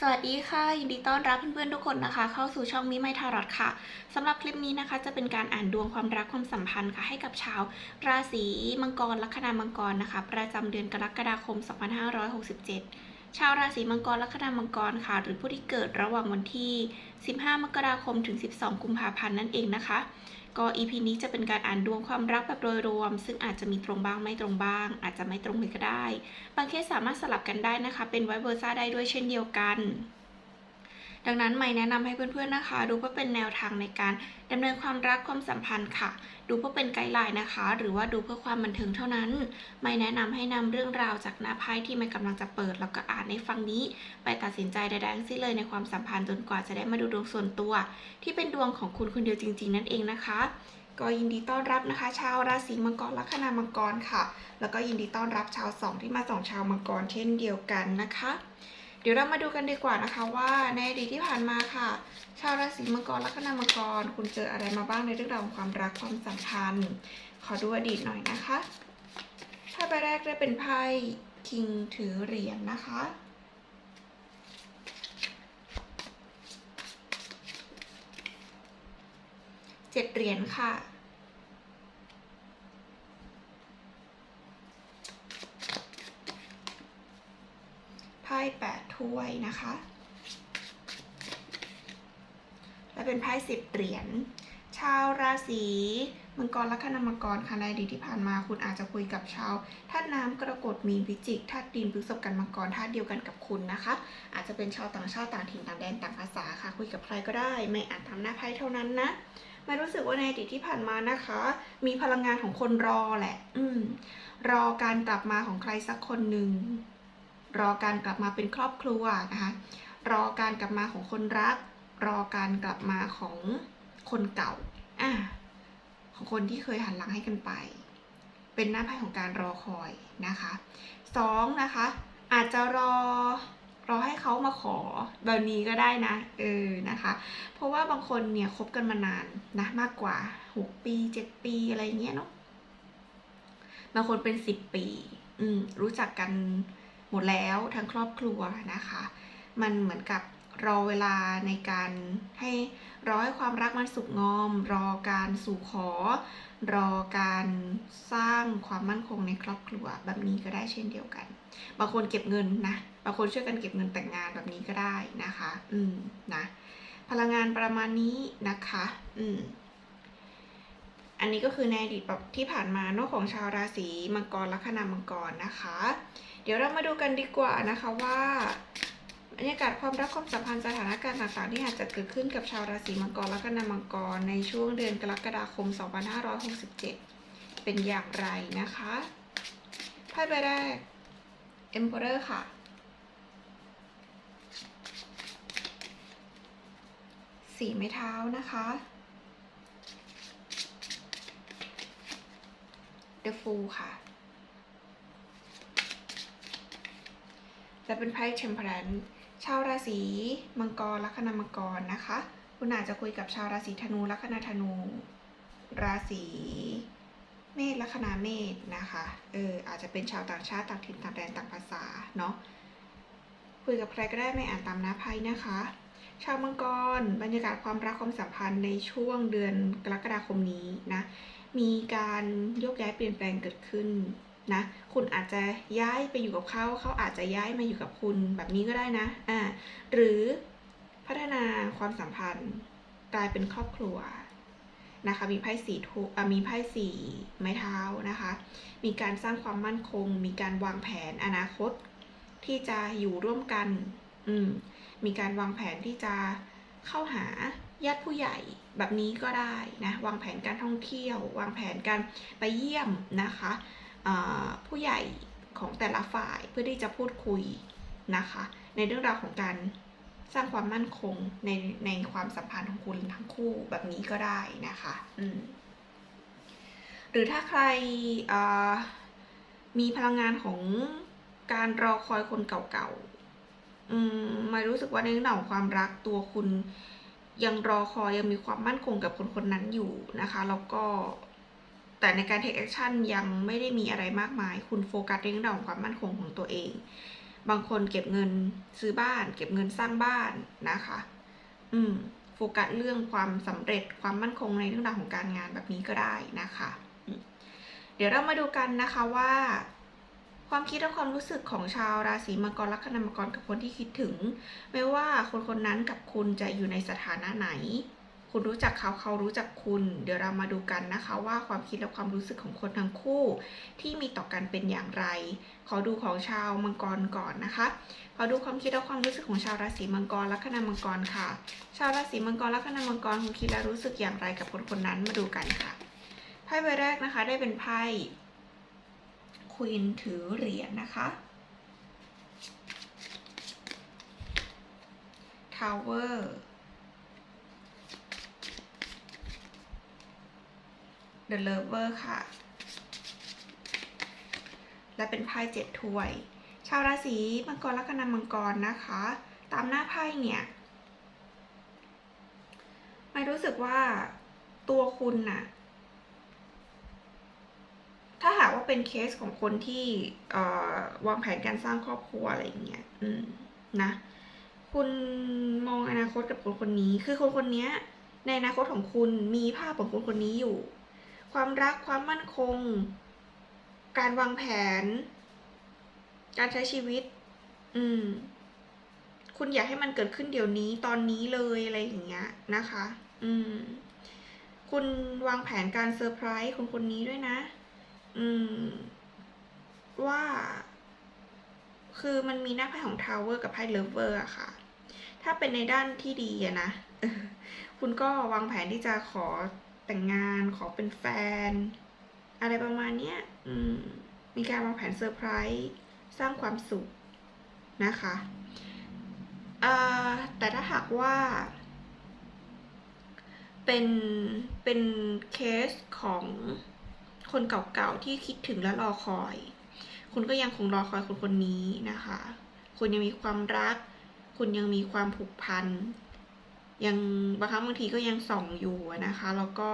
สวัสดีค่ะ ยินดีต้อนรับเพื่อนๆทุกคนนะคะ เข้าสู่ช่องมิไมทารอตค่ะสำหรับคลิปนี้นะคะ จะเป็นการอ่านดวงความรักความสัมพันธ์ค่ะ ให้กับชาว ราศีมังกรลัคนามังกรนะคะ ประจำเดือนกรกฎาคม 2567 ชาวราศีมังกรลัคนามังกรค่ะ หรือผู้ที่เกิดระหว่างวันที่ 15 มกราคมถึง 12 กุมภาพันธ์นั่นเองนะคะ ก็ EP นี้จะเป็นการอ่านดวงความรักแบบโดยรวม ซึ่งอาจจะมีตรงบ้างไม่ตรงบ้าง อาจจะไม่ตรงเลยก็ได้ บางเคสสามารถสลับกันได้นะคะ เป็นไวเวอร์ซ่าได้ด้วยเช่นเดียวกัน ดังนั้นไม่แนะนำให้เพื่อนๆนะคะ ดูเพื่อเป็นแนวทางในการดำเนินความรักความสัมพันธ์ค่ะ ดูเพื่อเป็นไกด์ไลน์นะคะ หรือว่าดูเพื่อความบันเทิงเท่านั้น ไม่แนะนำให้นำเรื่องราวจากหน้าไพ่ที่ไม่กำลังจะเปิดแล้วก็อ่านในฟังนี้ ไปตัดสินใจใดๆทั้งสิ้นเลยในความสัมพันธ์จนกว่าจะได้มาดูดวงส่วนตัว ที่เป็นดวงของคุณคนเดียวจริง ๆ นั่นเองนะคะก็ยินดีต้อนรับนะคะ ชาวราศีมังกรลัคนามังกรค่ะ แล้วก็ยินดีต้อนรับชาวสองที่มาสองชาวมังกรเช่นเดียวกันนะคะ ดี๋ยวเรามาดูกันดีกว่านะคะว่าในอดีตที่ผ่านมาค่ะ ชาวราศีมังกรลัคนามังกร คุณเจออะไรมาบ้างในเรื่องราวของความรักความสัมพันธ์ ขอดูอดีตหน่อยนะคะไพ่ใบแรกได้เป็นไพ่คิงถือเหรียญนะคะเจ็ดเหรียญค่ะ พ่แปดถ้วยนะคะ และเป็นไพ่สิบเหรียญ ชาวราศีมังกรลัคนามังกรค่ะในอดีตที่ผ่านมาคุณอาจจะคุยกับชาวธาตุน้ำกรกฎมีนพิจิกธาตุดินพฤษภกันมังกรธาตุเดียวกันกับคุณนะคะ อาจจะเป็นชาวต่างชาติต่างถิ่นต่างแดนต่างภาษาค่ะ คุยกับใครก็ได้ ไม่อาจทำหน้าไพ่เท่านั้นนะไม่รู้สึกว่าในอดีตที่ผ่านมานะคะ มีพลังงานของคนรอแหละ อืม รอการกลับมาของใครสักคนหนึ่ง รอการกลับมาเป็นครอบครัวนะคะรอการกลับมาของคนรัก รอการกลับมาของคนเก่าอะของคนที่เคยหันหลังให้กันไป เป็นหน้าไพ่ของการรอคอยนะคะสองนะคะ อาจจะรอรอให้เขามาขอแบบนี้ก็ได้นะ เออนะคะ เพราะว่าบางคนเนี่ยคบกันมานานนะมากกว่า6ปี7ปีอะไรเงี้ยเนาะบางคนเป็น10ปี อืมรู้จักกัน มดแล้วทั้งครอบครัวนะคะ มันเหมือนกับรอเวลาในการให้รอให้ความรักมันสุกงอม รอการสู่ขอ รอการสร้างความมั่นคงในครอบครัวแบบนี้ก็ได้เช่นเดียวกัน บางคนเก็บเงินนะ บางคนช่วยกันเก็บเงินแต่งงานแบบนี้ก็ได้นะคะ อืมนะ พลังงานประมาณนี้นะคะ อืมอันนี้ก็คือในอดีตแบบที่ผ่านมาเนอกของชาวราศีมังกรลัคนามังกรนะคะ เดี๋ยวเรามาดูกันดีกว่านะคะว่าบรรยากาศความรักความสัมพันธ์สถานการณ์ต่างๆที่อาจจะเกิดขึ้นกับชาวราศีมังกรและกันามังกรในช่วงเดือนกรกฎาคม 2567 เป็นอย่างไรนะคะไพ่ใบแรก Emperor ค่ะ สีไม้เท้านะคะ The Fool ค่ะ และเป็นไพ่ Temperance ชาวราศีมังกรลัคนามังกรนะคะ คุณอาจจะคุยกับชาวราศีธนูลัคนาธนู ราศีเมษลัคนาเมษนะคะเอออาจจะเป็นชาวต่างชาติต่างถิ่นต่างแดนต่างภาษาเนาะคุยกับใครก็ได้ไม่อ่านตามหน้าไพ่นะคะ ชาวมังกรบรรยากาศความรักความสัมพันธ์ในช่วงเดือนกรกฎาคมนี้นะมีการโยกย้ายเปลี่ยนแปลงเกิดขึ้น นะคุณอาจจะย้ายไปอยู่กับเขาเขาอาจจะย้ายมาอยู่กับคุณแบบนี้ก็ได้นะอ่าหรือพัฒนาความสัมพันธ์กลายเป็นครอบครัวนะคะมีไพ่สีทูอะมีไพ่สีไม้เท้านะคะ มีการสร้างความมั่นคง มีการวางแผนอนาคต ที่จะอยู่ร่วมกัน อืมมีการวางแผนที่จะเข้าหาญาติผู้ใหญ่แบบนี้ก็ได้นะ วางแผนการท่องเที่ยว วางแผนการไปเยี่ยมนะคะ ผู้ใหญ่ของแต่ละฝ่ายเพื่อที่จะพูดคุยนะคะ ในเรื่องราวของการสร้างความมั่นคงในในความสัมพันธ์ของคุณทั้งคู่แบบนี้ก็ได้นะคะอืมหรือถ้าใครมีพลังงานของการรอคอยคนเก่าๆอืมไม่รู้สึกว่าในเรื่องของความรักตัวคุณยังรอคอยยังมีความมั่นคงกับคนคนนั้นอยู่นะคะ แล้วก็ แต่ในการ take action ยังไม่ได้มีอะไรมากมาย คุณโฟกัสในเรื่องของความมั่นคงของตัวเอง บางคนเก็บเงินซื้อบ้าน เก็บเงินสร้างบ้านนะคะ อืมโฟกัสเรื่องความสำเร็จความมั่นคงในเรื่องราวของการงานแบบนี้ก็ได้นะคะ เดี๋ยวเรามาดูกันนะคะว่า ความคิดและความรู้สึกของชาวราศีมังกรลัคนามังกรกับคนที่คิดถึง ไม่ว่าคนคนนั้นกับคุณจะอยู่ในสถานะไหน คุณรู้จักเขาเขารู้จักคุณ เดี๋ยวเรามาดูกันนะคะ ว่าความคิดและความรู้สึกของคนทั้งคู่ ที่มีต่อกันเป็นอย่างไร ขอดูของชาวมังกรก่อนนะคะ ขอดูความคิดและความรู้สึกของชาวราศีมังกรลัคนามังกรค่ะ ชาวราศีมังกรลัคนามังกรคุณคิดและรู้สึกอย่างไรกับคนคนนั้นมาดูกันค่ะไพ่ใบแรกนะคะได้เป็นไพ่ควีนถือเหรียญนะคะทาวเวอร์ The Lover ค่ะ และเป็นไพ่เจ็ดถ้วย ชาวราศีมังกรลัคนามังกรนะคะ ตามหน้าไพ่เนี่ยไม่รู้สึกว่าตัวคุณน่ะ ถ้าหากว่าเป็นเคสของคนที่วางแผนการสร้างครอบครัวอะไรอย่างเงี้ยนะ คุณมองอนาคตกับคนคนนี้ คือคนคนนี้ในอนาคตของคุณมีภาพของคนคนนี้อยู่ ความรักความมั่นคง การวางแผน การใช้ชีวิต อืม คุณอยากให้มันเกิดขึ้นเดี๋ยวนี้ตอนนี้เลยอะไรอย่างเงี้ยนะคะ อืม คุณวางแผนการเซอร์ไพรส์คนคนนี้ด้วยนะ อืม ว่า คือมันมีหน้าไพ่ของทาวเวอร์กับไพ่เลเวอร์อะค่ะ ถ้าเป็นในด้านที่ดีอะนะคุณก็วางแผนที่จะขอ แต่งงานขอเป็นแฟน อะไรประมาณเนี้ยอืมมีการวางแผนเซอร์ไพรส์สร้างความสุขนะคะเอ่อแต่ถ้าหากว่า เป็นเป็นเคสของคนเก่าๆที่คิดถึงและรอคอย คุณก็ยังคงรอคอยคนคนนี้นะคะ คุณยังมีความรัก คุณยังมีความผูกพัน ยังบางครั้งบางทีก็ยังส่องอยู่นะคะ แล้วก็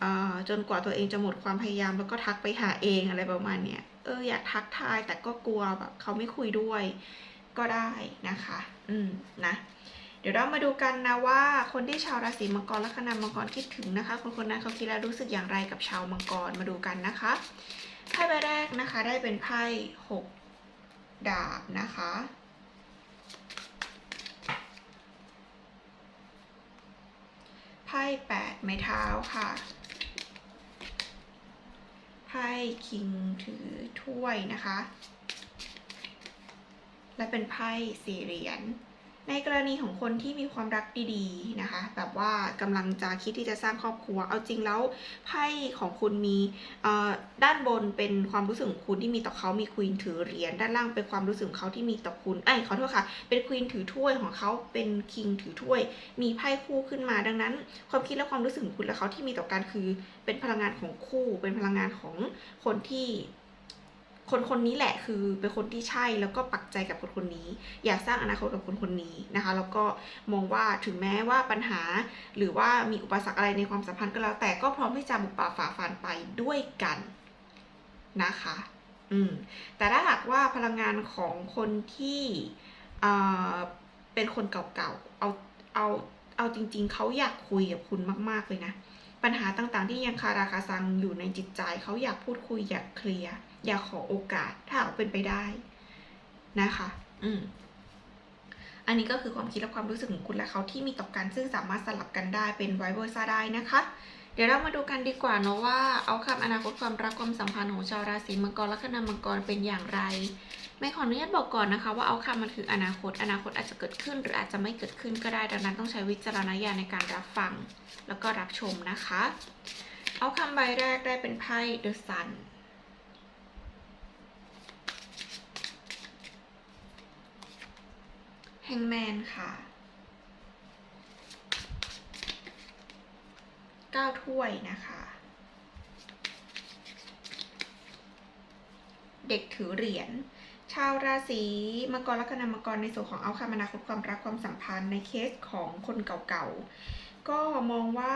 เอ่อจนกว่าตัวเองจะหมดความพยายามแล้วก็ทักไปหาเองอะไรประมาณเนี้ยเอออยากทักทายแต่ก็กลัวแบบเขาไม่คุยด้วยก็ได้นะคะ อืมนะ เดี๋ยวเรามาดูกันนะว่าคนที่ชาวราศีมังกรลัคนามังกรคิดถึงนะคะ คนคนนั้นเขาคิดและรู้สึกอย่างไรกับชาวมังกรมาดูกันนะคะไพ่ใบแรกนะคะ ได้เป็นไพ่หกดาบนะคะ ไพ่แปดไม้เท้าค่ะ ไพ่คิงถือถ้วยนะคะ และเป็นไพ่สี่เหรียญ ในกรณีของคนที่มีความรักดีๆนะคะ แบบว่ากำลังจะคิดที่จะสร้างครอบครัว เอาจริงแล้วไพ่ของคุณมีด้านบนเป็นความรู้สึกของคุณที่มีต่อเขามีควีนถือเหรียญด้านล่างเป็นความรู้สึกของเขาที่มีต่อคุณเอ้ยขอโทษค่ะ เป็นควีนถือถ้วยของเขาเป็นคิงถือถ้วย มีไพ่คู่ขึ้นมาดังนั้น ความคิดและความรู้สึกของคุณและเขาที่มีต่อกันคือ เป็นพลังงานของคู่ เป็นพลังงานของคนที่ คนคนนี้แหละคือเป็นคนที่ใช่แล้วก็ปักใจกับคนคนนี้ อยากสร้างอนาคตกับคนคนนี้นะคะ แล้วก็มองว่าถึงแม้ว่าปัญหา หรือว่ามีอุปสรรคอะไรในความสัมพันธ์ก็แล้ว แต่ก็พร้อมที่จะบุกป่าฝ่าฟันไปด้วยกันนะคะ อืม แต่ถ้าหากว่าพลังงานของคนที่เอ่อเป็นคนเก่าๆ เอาเอาเอาจริง ๆ เขาอยากคุยกับคุณมาก ๆเลยนะ ปัญหาต่างๆ ที่ยังคาราคาซังอยู่ในจิตใจเขาอยากพูดคุยอยากเคลียร์ อยากขอโอกาสถ้าหาเป็นไปได้นะคะ อืมอันนี้ก็คือความคิดและความรู้สึกของคุณและเขาที่มีต่อกันซึ่งสามารถสลับกันได้เป็นไวเวอร์ซ่าได้นะคะ เดี๋ยวเรามาดูกันดีกว่าเนาะว่าเอาคำอนาคตความรักความสัมพันธ์ของชาวราศีมังกรแลัคนามังกรเป็นอย่างไรไม่ขออนุญาตบอกก่อนนะคะ ว่าเอาคำมันคืออนาคต อนาคตอาจจะเกิดขึ้น หรืออาจจะไม่เกิดขึ้นก็ได้ดังนั้นต้องใช้วิจารณญาณในการรับฟัง แล้วก็รับชมนะคะ เอาคำใบแรกได้เป็นไพ่ The Sun แฮงแมนค่ะเก้าถ้วยนะคะ เด็กถือเหรียญชาวราศีมังกรลัคนามังกรในส่วนของเอาคำอนาคตความรักความสัมพันธ์ในเคสของคนเก่าๆ ก็มองว่า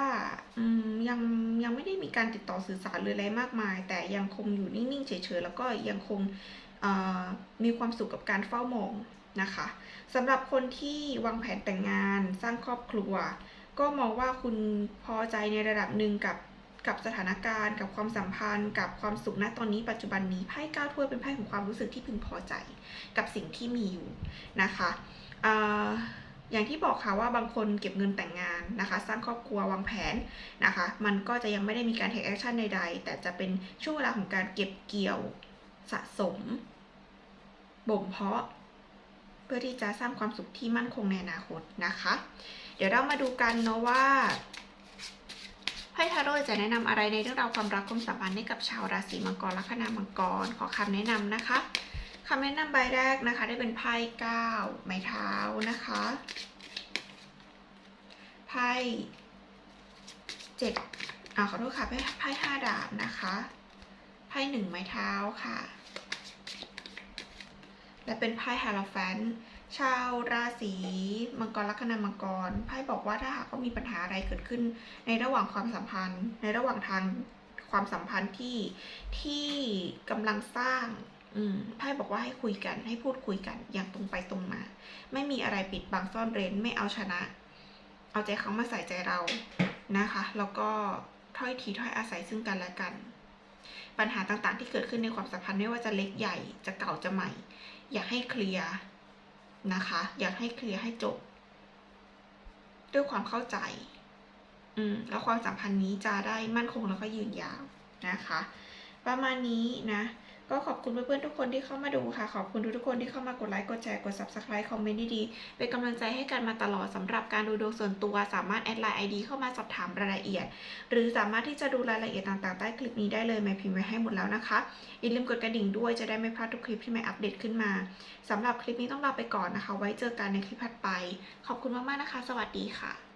ยังยังไม่ได้มีการติดต่อสื่อสารหรืออะไรมากมาย แต่ยังคงอยู่นิ่งๆ เฉยๆ แล้วก็ยังคงมีความสุขกับการเฝ้ามอง นะคะสำหรับคนที่วางแผนแต่งงานสร้างครอบครัว ก็มองว่าคุณพอใจในระดับหนึ่งกับกับสถานการณ์ กับความสัมพันธ์ กับความสุขณตอนนี้ปัจจุบันนี้ไพ่เก้าถ้วยเป็นไพ่ของความรู้สึกที่พึงพอใจ กับสิ่งที่มีอยู่นะคะออย่างที่บอกค่ะว่าบางคนเก็บเงินแต่งงานนะคะ สร้างครอบครัววางแผนนะคะ มันก็จะยังไม่ได้มีการ take action ใดๆ แต่จะเป็นช่วงเวลาของการเก็บเกี่ยวสะสมบ่มเพาะ พื่อที่จะสร้างความสุขที่มั่นคงในอนาคตนะคะ เดี๋ยวเรามาดูกันเนาะว่าไพ่ทาโร่จะแนะนำอะไรในเรื่องราวความรักความสัมพันธ์ให้กับชาวราศีมังกรลัคนามังกร ขอคำแนะนำนะคะคำแนะนำใบแรกนะคะ ได้เป็นไพ่เก้าไม้เท้านะคะไพ่เจ็ดอ่าขอโทษค่ะไพ่ไพ่ห้าดาบนะคะไพ่หนึ่งไม้เท้าค่ะ และเป็นไพ่ฮาราแฟนต์ชาวราศีมังกรลัคนามังกรไพ่บอกว่าถ้าหากว่ามีปัญหาอะไรเกิดขึ้น ในระหว่างความสัมพันธ์ ในระหว่างทางความสัมพันธ์ที่ที่กำลังสร้างอืมไพ่บอกว่าให้คุยกันให้พูดคุยกันอย่างตรงไปตรงมา ไม่มีอะไรปิดบังซ่อนเร้นไม่เอาชนะ เอาใจเขามาใส่ใจเรานะคะ แล้วก็ถ้อยทีถ้อยอาศัยซึ่งกันและกัน ปัญหาต่างๆ ที่เกิดขึ้นในความสัมพันธ์ไม่ว่าจะเล็กใหญ่จะเก่าจะใหม่ อยากให้เคลียร์นะคะ อยากให้เคลียร์ให้จบ ด้วยความเข้าใจ อืมแล้วความสัมพันธ์นี้จะได้มั่นคงแล้วก็ยืนยาวนะคะ ประมาณนี้นะ ก็ขอบคุณเพื่อนๆทุกคนที่เข้ามาดูค่ะ ขอบคุณทุกๆคนที่เข้ามากดไลค์ กดแชร์ กด subscribe คอมเมนต์ดีๆ เป็นกำลังใจให้กันมาตลอดสำหรับการดูดวงส่วนตัว สามารถแอดไลน์ ID เข้ามาสอบถามรายละเอียด หรือสามารถที่จะดูรายละเอียดต่างๆ ใต้คลิปนี้ได้เลยแม่พิมพ์ไว้ให้หมดแล้วนะคะ อย่าลืมกดกระดิ่งด้วยจะได้ไม่พลาดทุกคลิปที่แม่อัปเดตขึ้นมาสำหรับคลิปนี้ต้องลาไปก่อนนะคะ ไว้เจอกันในคลิปถัดไป ขอบคุณมากๆนะคะ สวัสดีค่ะ